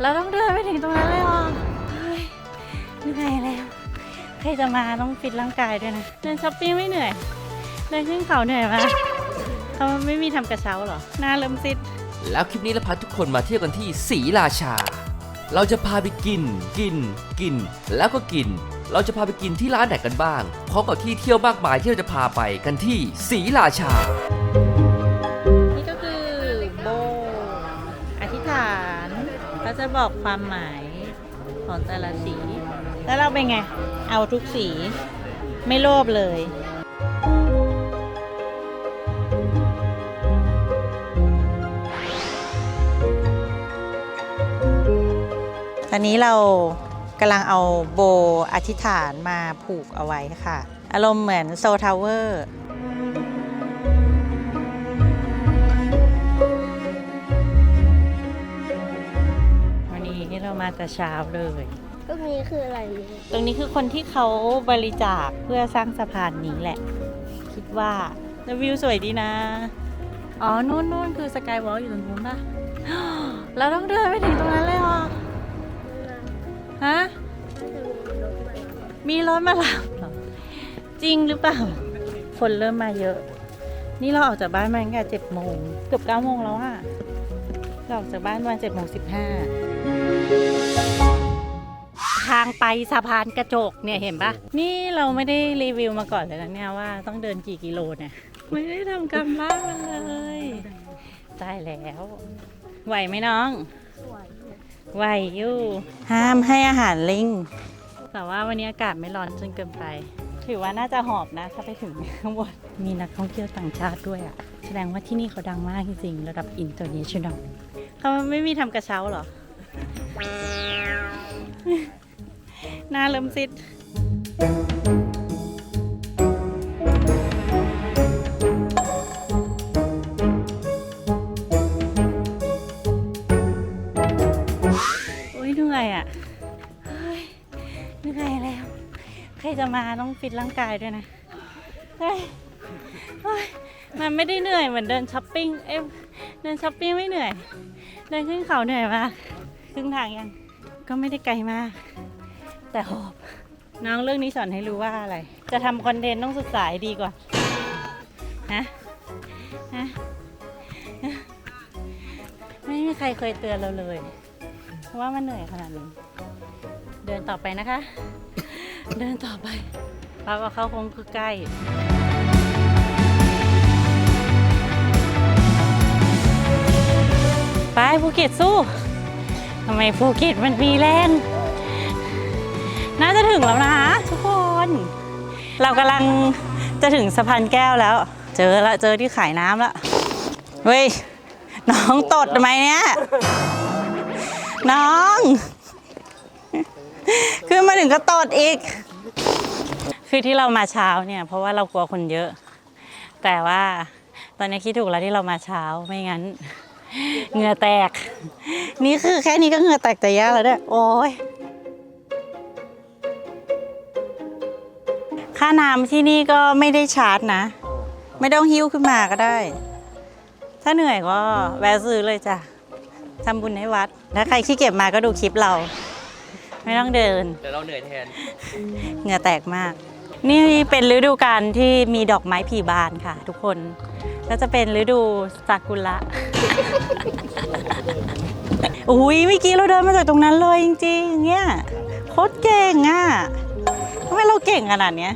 เราต้องเดินไปถึงตรงนั้นเลยเหรอเฮ้ยเหนื่อยแล้วใครจะมาต้องฟิตร่างกายด้วยนะ เดินช้อปปิ้งไม่เหนื่อย เดินขึ้นเขาเหนื่อยไหมเขาไม่มีทำกระเช้าเหรอ หน้าเริ่มซิด แล้วคลิปนี้เราพาทุกคนมาเที่ยวกันที่ศรีราชา เราจะพาไปกิน กิน กิน แล้วก็กิน เราจะพาไปกินที่ร้านไหนกันบ้างพร้อมกับที่เที่ยวมากมายที่เราจะพาไปกันที่ศรีราชา บอกความหมายของแต่ละสี แล้วเราเป็นไง เอาทุกสี ไม่โลภเลยตอนนี้เรากำลังเอาโบอธิษฐานมาผูกเอาไว้ค่ะ อารมณ์เหมือนโซทาวเวอร์ มาแต่เช้าเลย ตรงนี้คืออะไรเนี่ยตรงนี้คือคนที่เขาบริจาคเพื่อสร้างสะพานนี้แหละ คิดว่าแล้ววิวสวยดีนะ อ๋อ นู่นนู่นคือสกายวอล์กอยู่ตรงนู้นป่ะเราต้องเดินไปถึงตรงนั้นเลยเหรอ ฮะ มีรถมารับเหรอ จริงหรือเปล่า คนเริ่มมาเยอะ นี่เราออกจากบ้านมาตั้งแต่เจ็ดโมงเกือบเก้าโมงแล้วอะเราออกจากบ้านประมาณเจ็ดโมงสิบห้า ทางไปสะพานกระจกเนี่ยเห็นปะนี่เราไม่ได้รีวิวมาก่อนเลยนะเนี่ยว่าต้องเดินกี่กิโลเนี่ยไม่ได้ทำกันบ้านมาเลยตายแล้ว ไหวไหมน้องสวยเนี่ยไหวอยู่ ห้ามให้อาหารลิง แต่ว่าวันนี้อากาศไม่ร้อนจนเกินไป ถือว่าน่าจะหอบนะ ถ้าไปถึงข้างบนมีนักท่องเที่ยวต่างชาติด้วยอะ่ะ แสดงว่าที่นี่เขาดังมากจริงๆ ระดับอินเตอร์เนชั่นแนลเขาไม่มีทำกระเช้าเหรอ หน้าเริ่มซิดโอ้ยเหนื่อยอะเหนื่อยแล้ว ใครจะมาต้องฟิตร่างกายด้วยนะเฮ้ยเฮ้ยมันไม่ได้เหนื่อยเหมือนเดินช้อปปิ้ง เอ้ยเดินช้อปปิ้งไม่เหนื่อย เดินขึ้นเขาเหนื่อยมาก รึ่งทางยัง ก็ไม่ได้ไกลมาก แต่หอบน้องเรื่องนี้สอนให้รู้ว่าอะไร จะทำคอนเทนต์ต้องศึกษาให้ดีก่อนฮะฮะไม่มีใครเคยเตือนเราเลย ว่ามันเหนื่อยขนาดนี้ เดินต่อไปนะคะ เดินต่อไปป้าว่าเข้าคงคือใกล้ไปภูเก็ตสู้ ทำไมภูเก็ตมันมีแรง น่าจะถึงแล้วนะทุกคน เรากำลังจะถึงสะพานแก้วแล้ว เจอละเจอที่ขายน้ำละเฮ้ย น้องตดทำไมเนี่ย น้องขึ้นมาถึงก็ตดอีก คือที่เรามาเช้าเนี่ย เพราะว่าเรากลัวคนเยอะ แต่ว่าตอนนี้คิดถูกแล้วที่เรามาเช้าไม่งั้น เหงื่อแตก นี่คือแค่นี้ก็เหงื่อแตกแต่ยากแล้วเนี่ยโอ้ยค่าน้ำที่นี่ก็ไม่ได้ชาร์จนะ ไม่ต้องหิ้วขึ้นมาก็ได้ ถ้าเหนื่อยก็แวะซื้อเลยจ้ะทำบุญให้วัด ถ้าใครขี้เกียจมาก็ดูคลิปเรา ไม่ต้องเดิน แต่เราเหนื่อยแทน เหงื่อแตกมาก นี่เป็นฤดูกาลที่มีดอกไม้ผลีบานค่ะ ทุกคน แล้วจะเป็นฤดูซากุระ อุ้ยเมื่อกี้เราเดินมาจากตรงนั้นเลยจริงๆ เนี่ยโคตรเก่งอะทำไมเราเก่งขนาดเนี้ย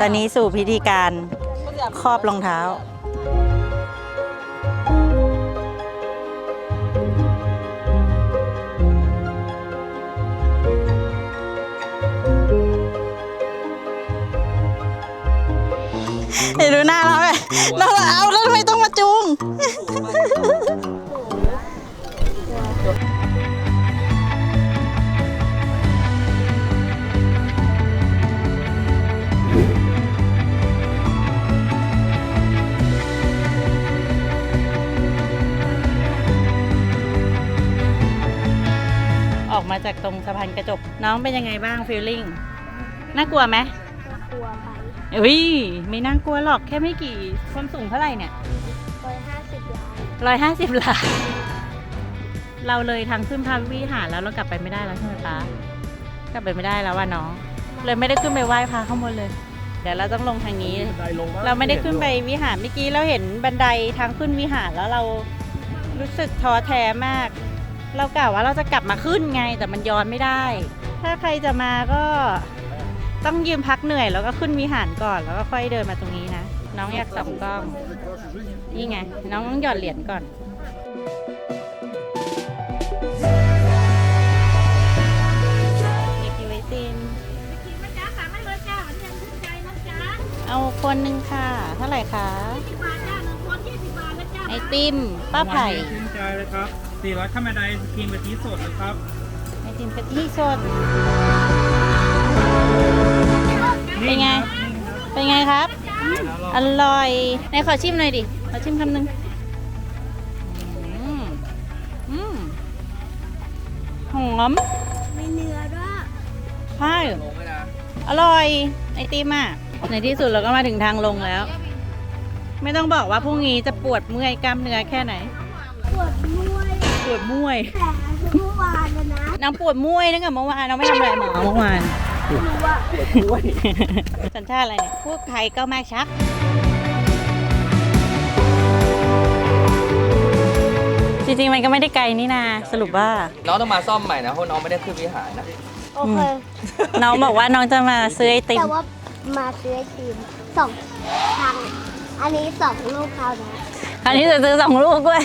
ตอนนี้สู่พิธีการครอบรองเท้า เห็นดูหน้าเราไหมเราเอาแล้วทำไมต้องมาจูง จากตรงสะพานกระจก น้องเป็นยังไงบ้างฟีลลิ่งน่ากลัวไหมกลัวไปอุ้ยไม่น่ากลัวหรอกแค่ไม่กี่ความสูงเท่าไหร่เนี่ยร้อยห้าสิบล้านร้อยห้าสิบล้านเราเลยทางขึ้นพระวิหารแล้วเรากลับไปไม่ได้แล้วใช่ไหมป๊ากลับไปไม่ได้แล้วว่าน้อง เลยไม่ได้ขึ้นไปไหว้พระข้างบนเลย เดี๋ยวเราต้องลงทางนี้ เราไม่ได้ขึ้นไปวิหารเมื่อกี้เราเห็นบันไดทางขึ้นวิหารแล้วเรารู้สึกท้อแท้มาก เรากะว่าเราจะกลับมาขึ้นไงแต่มันย้อนไม่ได้ ถ้าใครจะมาก็ต้องยืมพักเหนื่อยแล้วก็ขึ้นวิหารก่อนแล้วก็ค่อยเดินมาตรงนี้นะ น้องอยากส่องกล้อง นี่ไง น้องต้องหยอดเหรียญก่อนเด็กอยู่ไอติมเอาคนหนึ่งค่ะ เท่าไหร่คะไอติมป้าไผ่ชื่นใจเลยครับ 400ข้าวมันไดครีมกะทิสดนะครับไอติมกะทิสด เป็นไง เป็นไงครับ อร่อยไหนขอชิมหน่อยดิ ขอชิมคำหนึ่งอืมอืมหอมมีเนื้อด้วยใช่อร่อยไอติมอะ ในที่สุดเราก็มาถึงทางลงแล้ว ไม่ต้องบอกว่าพรุ่งนี้จะปวดเมื่อยกล้ามเนื้อแค่ไหน ปวดเมื่อย ปวดเมื่อยแต่เมื่อวานนะนะน้องปวดเมื่อยตั้งแต่เมื่อวานน้องไม่ทำอะไรหมอเมื่อวานหนูว่าสัญชาติอะไรเนี่ยพวกไทยก็มาชักจริงๆมันก็ไม่ได้ไกลนี่นาสรุปว่า น้องต้องมาซ่อมใหม่นะเพราะน้องไม่ได้ขึ้นวิหารนะ โอเค น้องบอกว่าน้องจะมาซื้อไอติมแต่ว่ามาซื้อไอติมสองทางอันนี้สองลูกเขานะ อันนี้จะซื้อสองลูกด้วย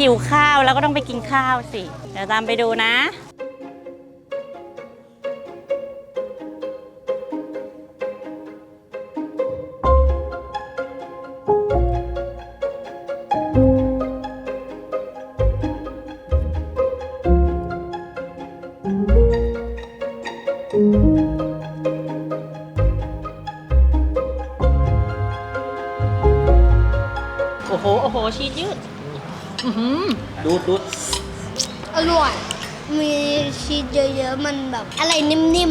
หิวข้าวแล้วก็ต้องไปกินข้าวสิ เดี๋ยวตามไปดูนะ ดูดดูดอร่อย มีชีสเยอะๆ มันแบบอะไรนิ่มนิ่ม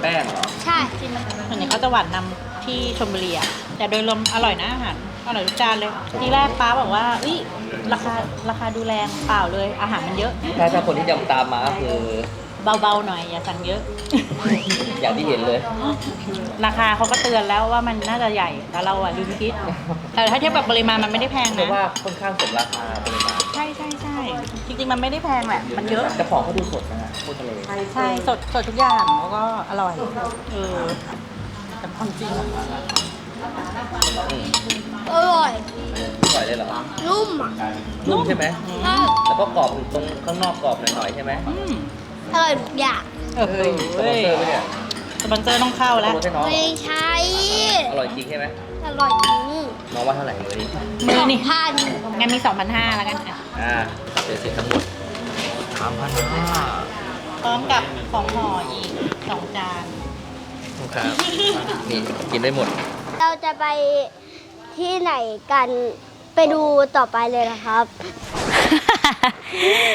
แป้งเหรอ ๆ ใช่ส่วนใหญ่เขาจะหวานนำที่ชลบุรีอะแต่โดยรวมอร่อยนะอาหารอร่อยทุกจานเลย ทีแรกป้าบอกว่าเอ้ยราคาราคาดูแรงเปล่าเลย อาหารมันเยอะ ถ้าถ้าคนที่จำตามมาก็คือ เบาๆหน่อยอย่าสั่งเยอะ อย่างที่เห็นเลย ราคาเขาก็เตือนแล้วว่ามันน่าจะใหญ่แต่เราอะลืมคิด แต่ถ้าเทียบกับปริมาณมันไม่ได้แพงแต่นะว่าค่อนข้างสมราคาปริมาณใช่ใช่ใช่ จริงๆ มันไม่ได้แพงแหละ มันเยอะ แต่ของเขาดูสดนะฮะพูดทะเลใช่ สดสดทุกอย่างแล้วก็อร่อย เออแต่ความจริงอะอร่อย อร่อยเลยเหรอนุ่มอะนุ่มใช่ไหมใช่แล้วก็กรอบอยู่ตรงข้างนอกกรอบหน่อยๆใช่ไหมอืมอร่อยทุกอย่างเออเฮ้ยสปอนเซอร์ไหมเนี่ยสปอนเซอร์ต้องเข้าโปรแล้วโมทให้น้องไม่ใช่ อร่อยจริงใช่ไหม อร่อยจริงน้องว่าเท่าไหร่เลยมือนี่พันงั้นมี 2,500แล้วกันอะ อ่าเป็นสิทั้งหมดสามพันห้าพร้อมกับของห่ออีก2จาน ครับนี่กินได้หมด เราจะไปที่ไหนกันไปดูต่อไปเลยนะครับ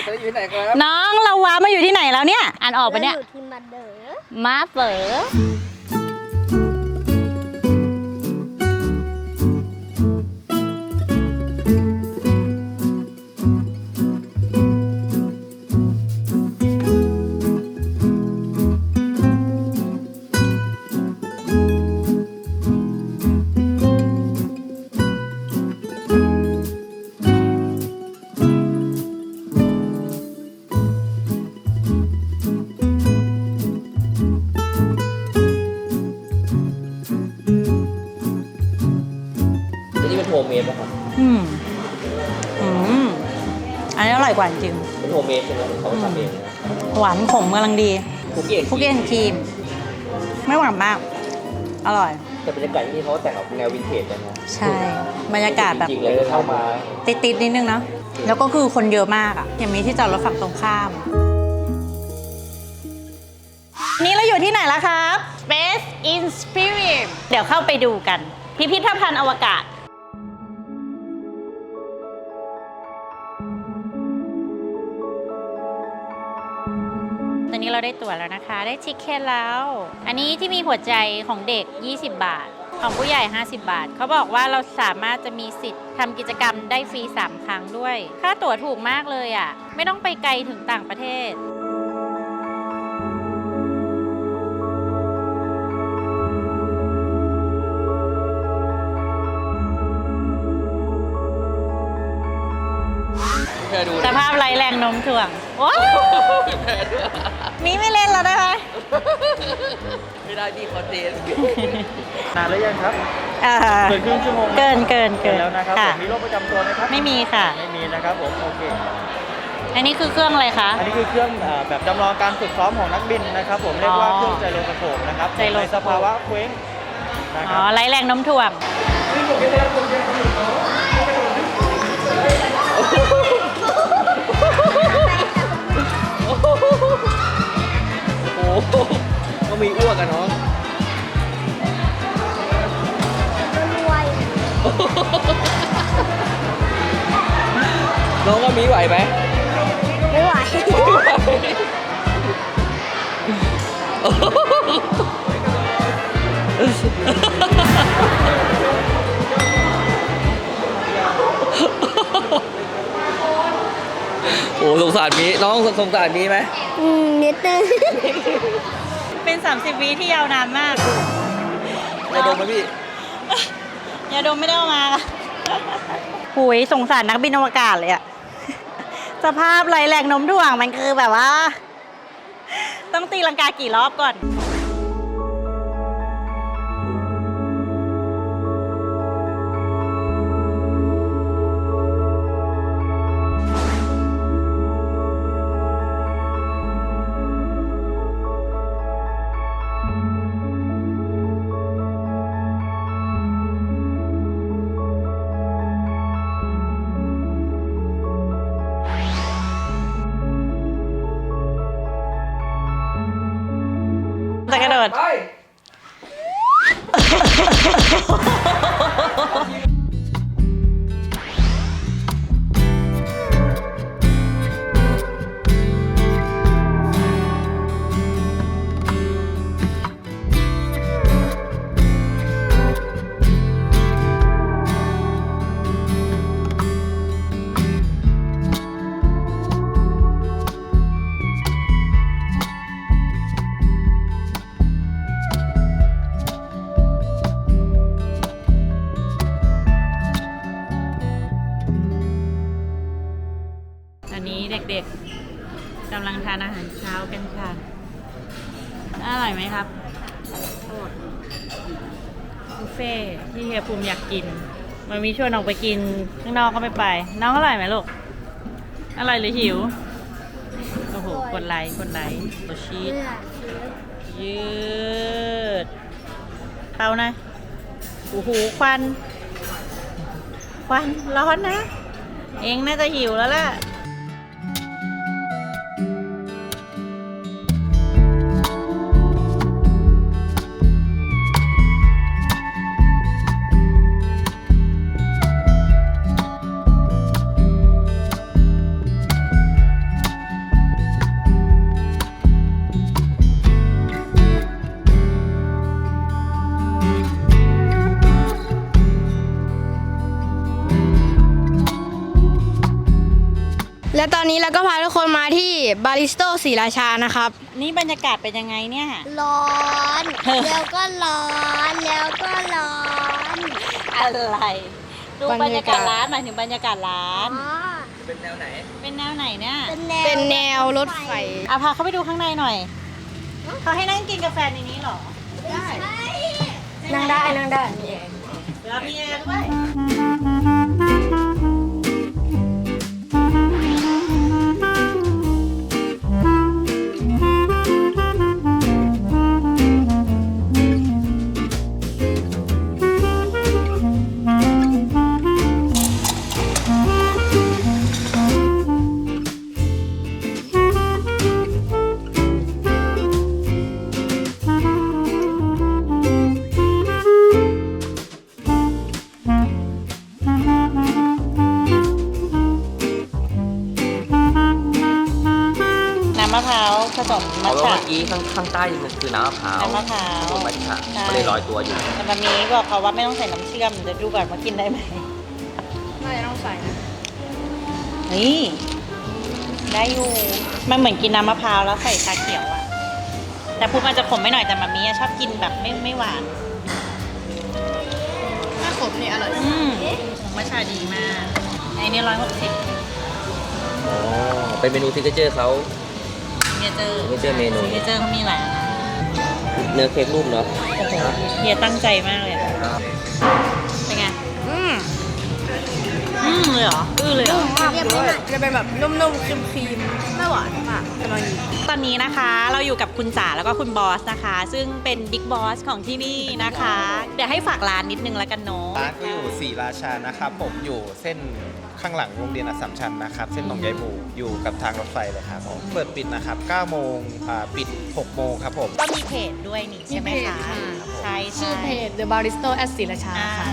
จะอยู่ไหนครับ น้องเราว้ามาอยู่ที่ไหนแล้วเนี่ย อ่านออกปะเนี่ย ราอยู่ที่มันเดอ มาเฝอ ดป่ะครับอืมอืมอันนี้อร่อยกว่าจริงเป็นโฮมเมดใช่ไหมเขาทำเองนะหวานขมกำลังดีคุกกี้คุกกี้แอนด์ครีม ไม่หวานมาก อร่อย แต่บรรยากาศที่นี่เขาแต่งออกแนววินเทจเลยนะใช่ บรรยากาศแบบจริงๆเลยเข้ามา ติดๆนิดนึงเนาะแล้วก็คือคนเยอะมากอะยังมีที่จอดรถฝั่งตรงข้าม นี่เราอยู่ที่ไหนแล้วครับ Space in Spirit เดี๋ยวเข้าไปดูกัน พิพิธภัณฑ์อวกาศ เราเราได้ตั๋วแล้วนะคะ ได้ทิเก็ตแล้ว อันนี้ที่มีหัวใจของเด็ก 20 บาท ของผู้ใหญ่ 50 บาท เขาบอกว่าเราสามารถจะมีสิทธิ์ทำกิจกรรมได้ฟรี 3 ครั้งด้วย ค่าตั๋วถูกมากเลยอะ่ะ ไม่ต้องไปไกลถึงต่างประเทศแค่ดูสภาพไร้แรงโน้มถ่วง โอ้ มีไม่เล่นแล้วนะคะไม่ได้พี่คอนเทนต์นานแล้วยังครับอ่าเกินครึ่งชั่วโมงเกินเกินเกิเกินนแล้วนะครับผค่ะมมีโรคประจำตัวไหมครับไม่มีค่ะ ไม่มีนะครับผมโอเคอันนี้คือเครื่องอะไรคะ อันนี้คือเครื่องอ่าแบบจำลองการฝึกซ้อมของนักบินนะครับ ผมเรียกว่าอ๋อเครื่องไจโรสโคปนะครับไจโรสโคปในสภาวะเคว้งนะคอ๋รัอบไร้แรงโน้มถ่วง ก็มีอ้วกกันน้องรวยน้องก็มีไหวไหมไม่ไหวโอ้สงสารมีน้องสงสารมีไหม อืมนิดนึง เป็น 30วิที่ยาวนานมากจะดมไหมพี่ยาดมไม่ได้เอามาหุยสงสารนักบินอวกาศเลยอะสภาพไร้แรงโน้มถ่วงมันคือแบบว่า ต้องตีลังกากี่รอบก่อน เด็กๆกำลังทานอาหารเช้ากันค่ะ อร่อยไหมครับบุฟเฟ่ที่เฮียภูมิอยากกิน มันมีชวนออกไปกินข้างนอกก็ไม่ไป น้องอร่อยไหมลูก อร่อยหรือหิว โอ้โห กดไลค์ กดไลค์กดชีสยืดเตานะโอ้โห ควัน ควัน ร้อนนะ เองน่าจะหิวแล้วล่ะ และตอนนี้เราก็พาทุกคนมาที่บาริสโตศรีราชานะครับ นี่บรรยากาศเป็นยังไงเนี่ย ร้อน แล้วก็ร้อน แล้วก็ร้อนอะไรดูบรรยากาศร้านหมายถึงบรรยากาศร้าน อ๋อเป็นแนวไหน เป็นแนวไหนเนี่ยเป็นแนวเป็นแนวรถไฟอาพาเข้าไปดูข้างในหน่อย เขาให้นั่งกินกาแฟในนี้เหรอ ได้ นั่งได้นั่งได้แล้วมีแอร์ด้วย ข้างข้างใต้มันคือน้ำมะพร้าวน้ำมะพร้าวถูกไหมค่ะใช่ ก็เลยลอยตัวอยู่ แต่มามีบอกเขาว่าไม่ต้องใส่น้ำเชื่อมเดี๋ยวดูก่อนว่ากินได้ไหมน่าจะต้องใส่นะนี่ได้อยู่มันเหมือนกินน้ำมะพร้าวแล้วใส่ชาเขียวอะแต่พูดมันจะขมไม่หน่อยแต่มามีอะชอบกินแบบไม่ไม่หวาน ถ้าขมนี่อร่อยอืมมัชชาดีมากไอ้นี่ร้อยหกสิบ อ๋อ เป็นเมนูซิกเนเจอร์เขา เฮียเจอ signature เมนูเฮียเจอเขามีหลายอันนะเนื้อเค้กรูปเนาะโอ้โหเฮียตั้งใจมากเลยอะเป็นไง อืมอืมเลยเหรอ อื้อเลยเหรอมากเลยจะเป็นแบบนุ่มๆครีมๆไม่หวานมากกำลังดีตอนนี้นะคะเราอยู่กับคุณจ๋าแล้วก็คุณบอสนะคะ ซึ่งเป็นบิ๊กบอสของที่นี่นะคะ เดี๋ยวให้ฝากร้านนิดนึงแล้วกันเนาะ ร้านก็อยู่ศรีราชานะครับผมอยู่เส้น ข้างหลังโรงเรียนอัสสัมชัญนะครับ เส้นหนองยายบูอยู่กับทางรถไฟเลยครับผมเปิดปิดนะครับ9โมงอ่าปิด6โมงครับผมก็มีเพจด้วยนี่ใช่ไหมมีเพจคะ ค่ะ ใช่ชื่อเพใช่จ The Baristo at ศรีราชาอ่าค่ะ